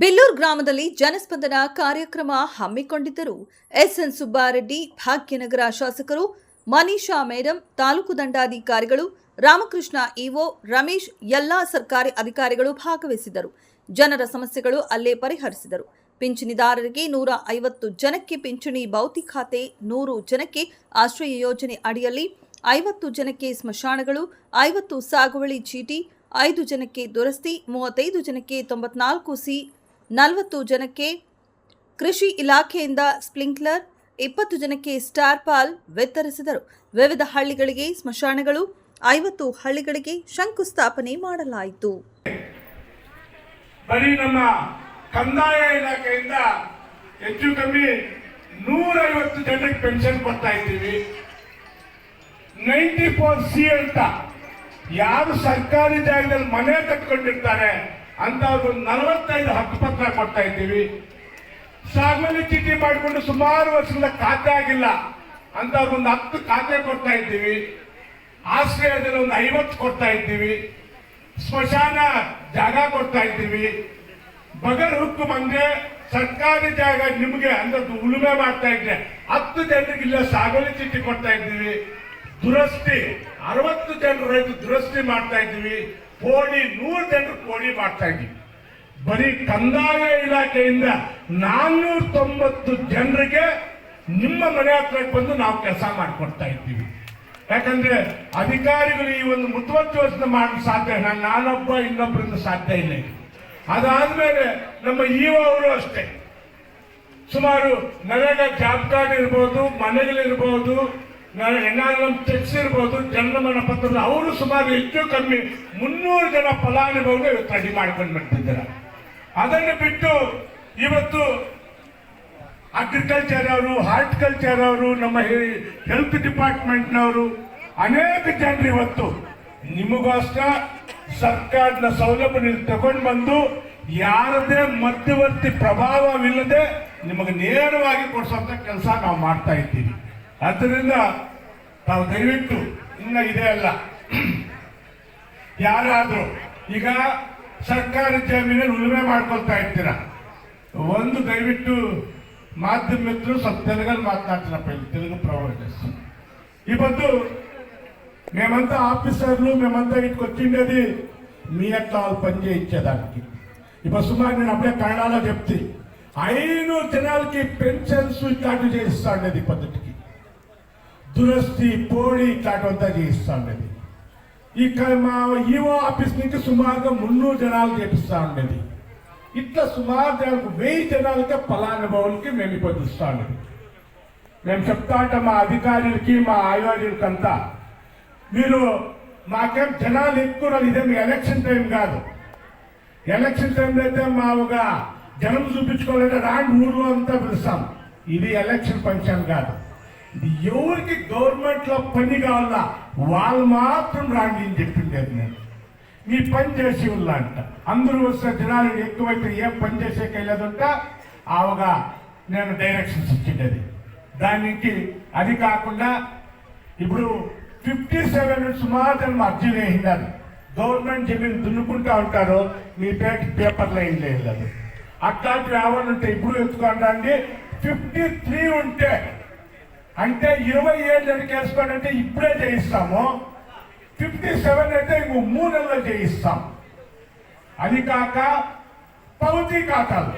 ಬಿಲ್ಲೂರು ಗ್ರಾಮದಲ್ಲಿ ಜನಸ್ಪಂದನ ಕಾರ್ಯಕ್ರಮ ಹಮ್ಮಿಕೊಂಡಿದ್ದರು. ಎಸ್ಎನ್ ಸುಬ್ಬಾರೆಡ್ಡಿ, ಭಾಗ್ಯನಗರ ಶಾಸಕರು ಮನೀಷಾ ಮೇಡಂ, ತಾಲೂಕು ದಂಡಾಧಿಕಾರಿಗಳು, ರಾಮಕೃಷ್ಣ ಇಒ, ರಮೇಶ್, ಎಲ್ಲಾ ಸರ್ಕಾರಿ ಅಧಿಕಾರಿಗಳು ಭಾಗವಹಿಸಿದರು ಜನರ ಸಮಸ್ಯೆಗಳು ಅಲ್ಲೇ ಪರಿಹರಿಸಿದರು. ಪಿಂಚಣಿದಾರರಿಗೆ ನೂರ ಐವತ್ತು ಜನಕ್ಕೆ ಪಿಂಚಣಿ ಭೌತಿ ಖಾತೆ, ನೂರು ಜನಕ್ಕೆ ಆಶ್ರಯ ಯೋಜನೆ ಅಡಿಯಲ್ಲಿ, ಐವತ್ತು ಜನಕ್ಕೆ ಸ್ಮಶಾನಗಳು, ಐವತ್ತು ಸಾಗುವಳಿ ಚೀಟಿ, ಐದು ಜನಕ್ಕೆ ದುರಸ್ತಿ, ಮೂವತ್ತೈದು ಜನಕ್ಕೆ ತೊಂಬತ್ನಾಲ್ಕು ಸಿ ನಲವತ್ತು ಜನಕ್ಕೆ ಕೃಷಿ ಇಲಾಖೆಯಿಂದ ಸ್ಪ್ರಿಂಕ್ಲರ್ ಇಪ್ಪತ್ತು ಜನಕ್ಕೆ ಸ್ಟಾರ್ ಪಾಲ್ ವಿತರಿಸಿದರು. ವಿವಿಧ ಹಳ್ಳಿಗಳಿಗೆ ಸ್ಮಶಾನಗಳು, ಐವತ್ತು ಹಳ್ಳಿಗಳಿಗೆ ಶಂಕುಸ್ಥಾಪನೆ ಮಾಡಲಾಯಿತು. ಬರೀ ನಮ್ಮ ಕಂದಾಯ ಇಲಾಖೆಯಿಂದ ಹೆಚ್ಚು ಕಮ್ಮಿ ನೂರೈವತ್ತು ಜನಕ್ಕೆ ಪೆನ್ಷನ್ ಕೊಡ್ತಾ ಇದ್ದೀವಿ. ನೈಂಟಿ ಫೋರ್ ಸಿ ಅಂತ ಯಾರು ಸರ್ಕಾರಿ ಜಾಗದಲ್ಲಿ ಮನೆ ಕಟ್ಕೊಂಡಿರ್ತಾರೆ ಅಂತ ಒಂದು ನಲವತ್ತೈದು ಹಕ್ಕುಪತ್ರ ಕೊಡ್ತಾ ಇದ್ದೀವಿ. ಸಾಗುವಳಿ ಚೀಟಿ ಮಾಡಿಕೊಂಡು ಸುಮಾರು ವರ್ಷದಿಂದ ಖಾತೆ ಆಗಿಲ್ಲ. ಅಂತ ಒಂದು ಹತ್ತು ಖಾತೆ ಕೊಡ್ತಾ ಇದ್ದೀವಿ. ಆಶ್ರಯದಲ್ಲಿ ಒಂದು ಐವತ್ತು ಕೊಡ್ತಾ ಇದ್ದೀವಿ. ಸ್ಮಶಾನ ಜಾಗ ಕೊಡ್ತಾ ಇದ್ದೀವಿ. ಬಗರ್ ಹುಕ್ಕು ಬಂದ್ರೆ ಸರ್ಕಾರಿ ಜಾಗ ನಿಮಗೆ ಅಂದ್ರೆ ಉಳುಮೆ ಮಾಡ್ತಾ ಇದ್ರೆ ಹತ್ತು ಜನರಿಗೆ ಇಲ್ಲ ಸಾಗುವಳಿ ಚೀಟಿ ಕೊಡ್ತಾ ಇದ್ದೀವಿ. ದುರಸ್ತಿ, ಅರವತ್ತು ಜನರು ರೈತರು ದುರಸ್ತಿ ಮಾಡ್ತಾ ಇದ್ದೀವಿ. ಪೋಡಿ ನೂರು ಜನರು ಕೋಳಿ ಮಾಡ್ತಾ ಇದ್ದೀವಿ. ಬರೀ ಕಂದಾಯ ಇಲಾಖೆಯಿಂದ ನಾನ್ನೂರ ತೊಂಬತ್ತು ಜನರಿಗೆ ನಿಮ್ಮ ಮನೆ ಹತ್ರ ಬಂದು ನಾವು ಕೆಲಸ ಮಾಡಿಕೊಡ್ತಾ ಇದ್ದೀವಿ. ಯಾಕಂದ್ರೆ ಅಧಿಕಾರಿಗಳು ಈ ಒಂದು ಮುತುವರ್ಜಿ ಯೋಚನೆ ಮಾಡಲು ಸಾಧ್ಯ ನಾನು ನಾನೊಬ್ಬ ಇನ್ನೊಬ್ಬರಿಂದ ಸಾಧ್ಯ ಇಲ್ಲ. ಅದಾದ್ಮೇಲೆ ನಮ್ಮ ಇಒ ಅವರು ಅಷ್ಟೇ. ಸುಮಾರು ನರೇಗಾ ಜಾಬ್ ಕಾರ್ಡ್ ಇರ್ಬೋದು, ಮನೆಗಳಿರ್ಬೋದು ಎನ್ಆರ್ಎಂ ಚೆಕ್ಸ್ ಇರ್ಬೋದು ಜನಮನ ಪತ್ರ ಅವರು ಸುಮಾರು ಹೆಚ್ಚು ಕಮ್ಮಿ ಮುನ್ನೂರು ಜನ ಫಲಾನುಭವಿಗಳು ರೆಡಿ ಮಾಡ್ಕೊಂಡು ಬರ್ತಿದ್ದಾರೆ ಅದನ್ನು ಬಿಟ್ಟು ಇವತ್ತು ಅಗ್ರಿಕಲ್ಚರ್ ಅವರು ಹಾರ್ಟಿಕಲ್ಚರ್ ಅವರು, ನಮ್ಮ ಹೆಲ್ತ್ ಡಿಪಾರ್ಟ್ಮೆಂಟ್ನವರು ಅನೇಕ ಜನರು ಇವತ್ತು ನಿಮಗೋಸ್ಕರ ಸರ್ಕಾರದ ಸೌಲಭ್ಯ ನೀವು ತಗೊಂಡು ಬಂದು ಯಾರದೇ ಮಧ್ಯವರ್ತಿ ಪ್ರಭಾವವಿಲ್ಲದೆ ನಿಮಗೆ ನೇರವಾಗಿ ಕೊಡಿಸುವಂತ ಕೆಲಸ ನಾವು ಮಾಡ್ತಾ ಇದ್ದೀವಿ. ಆದ್ದರಿಂದ ತಾವು ದಯವಿಟ್ಟು ಇನ್ನ ಇದೆ ಅಲ್ಲ ಯಾರಾದ್ರೂ ಈಗ ಸರ್ಕಾರಿ ಜಮೀನಲ್ಲಿ ಉಳುಮೆ ಮಾಡ್ಕೊಳ್ತಾ ಇರ್ತೀರ ಒಂದು ದಯವಿಟ್ಟು మాధ్యమ మిత్రులు ಸ್ವಲ್ಪ తెలుగులో మాట్లాడుతున్నప్పుడు తెలుగు ప్రొవైడర్స్ ఇప్పుడు మేమంతా ఆఫీసర్లు మేమంతా ఇక్కడికి వచ్చిండేది మీ అట్లా వాళ్ళు పని చేయించేదానికి ఇప్పుడు సుమారు నేను అప్పుడే కన్నడలో చెప్తే ఐదు జనాలకి పెన్షన్స్ ఇట్లాంటివి చేయిస్తా ఉండేది ఈ పద్ధతికి దురస్తి పోడి ఇట్లాంటివంతా చేయిస్తూ ఉండేది. ఇక మా ఈఓ ఆఫీస్ నుంచి సుమారుగా మున్నూరు జనాలు చేపిస్తూ ఉండేది. ఇట్లా సుమారు జనాలకు వెయ్యి జనాలకే ఫలానుభవులకి మేము ఇబ్బందిస్తూ ఉండేది. మేము చెప్తా ఉంటాం మా అధికారులకి మా ఆయోజకులకంతా మీరు మాకేం జనాలు ఎక్కువ రాదు, ఎలక్షన్ టైం కాదు. ఎలక్షన్ టైంలో అయితే మావుగా జనం చూపించుకోవాలంటే రాండి ఊరు అంతా పిలుస్తాం. ఇది ఎలక్షన్ ఫంక్షన్ కాదు. ఎవరికి గవర్నమెంట్లో పని కావాలా వాళ్ళు మాత్రం రాండి అని చెప్పిండేది నేను. మీ పని చేసి అంట. అందరూ వస్తే జనాలు ఎక్కువైతే ఏం పని చేసే వెళ్ళదంట ఆవగా నేను డైరెక్షన్స్ ఇచ్చిండేది. దానికి అది కాకుండా ఇప్పుడు ఫిఫ్టీ సెవెన్ సుమారు జన్మ అర్జీ వేసినారు గవర్నమెంట్ జమీన్ దున్నుకుంటా ఉంటారు మీ పేట పేపర్లో ఏం లేదు. అట్లాంటివి ఏమైనా ఉంటే ఇప్పుడు ఎత్తుకోండి ఫిఫ్టీ త్రీ ఉంటే అంటే ఇరవై ఏళ్ళు వేసుకోవాలంటే ఇప్పుడే చేయిస్తాము. ఫిఫ్టీ సెవెన్ అయితే ఇంకో మూడు నెలలు చేయిస్తాం. అది కాక పౌతీ ఖాతాలు.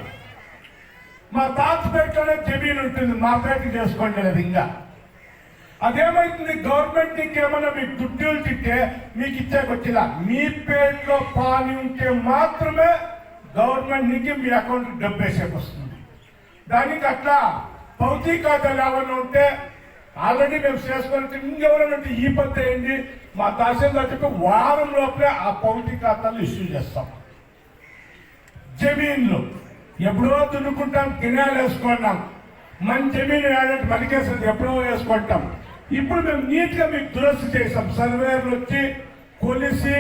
మా తాత పేటలోనే జమీన్ ఉంటుంది. మా పేట చేసుకోండి అది ఇంకా. అదేమైతుంది? గవర్నమెంట్ నీకు ఏమన్నా మీకు దుడ్డులు తిట్టే మీకు ఇచ్చేకొచ్చిలా మీ పేరులో పాని ఉంటే మాత్రమే గవర్నమెంట్ నుంచి మీ అకౌంట్ డబ్బు వేసేకి వస్తుంది దానికి అట్లా భౌతిక ఖాతాలు ఏమన్నా ఉంటే ఆల్రెడీ మేము చేసుకుని ఇంకెవరంటే ఈ పద్ధతి ఏంటి మా తహసీల్దార్ చెప్పి వారం లోపలే ఆ భౌతిక ఖాతాలు ఇష్యూ చేస్తాం. జమీన్లు ఎప్పుడో దున్నుకుంటాం కిణాలు వేసుకుంటాం. మన జమీన్ ఏడంటే మనకేసేది ఎప్పుడో వేసుకుంటాం. ఇప్పుడు మేము నీట్గా మీకు దురస్తి చేసాం సర్వేర్లు వచ్చి కొలిసి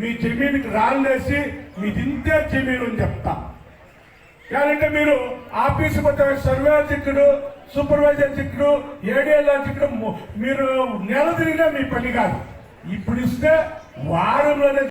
మీ జమీన్కి రాళ్ళేసి మీది ఇంతే జమీన్ అని చెప్తాం. లేదంటే మీరు ఆఫీస్ పోతే సర్వేర్ చిక్కుడు సూపర్వైజర్ చిక్కుడు ఏడేళ్ళ చిక్కుడు మీరు నెల తిరిగినా మీ పని కాదు. ఇప్పుడు ఇస్తే వారంలోనే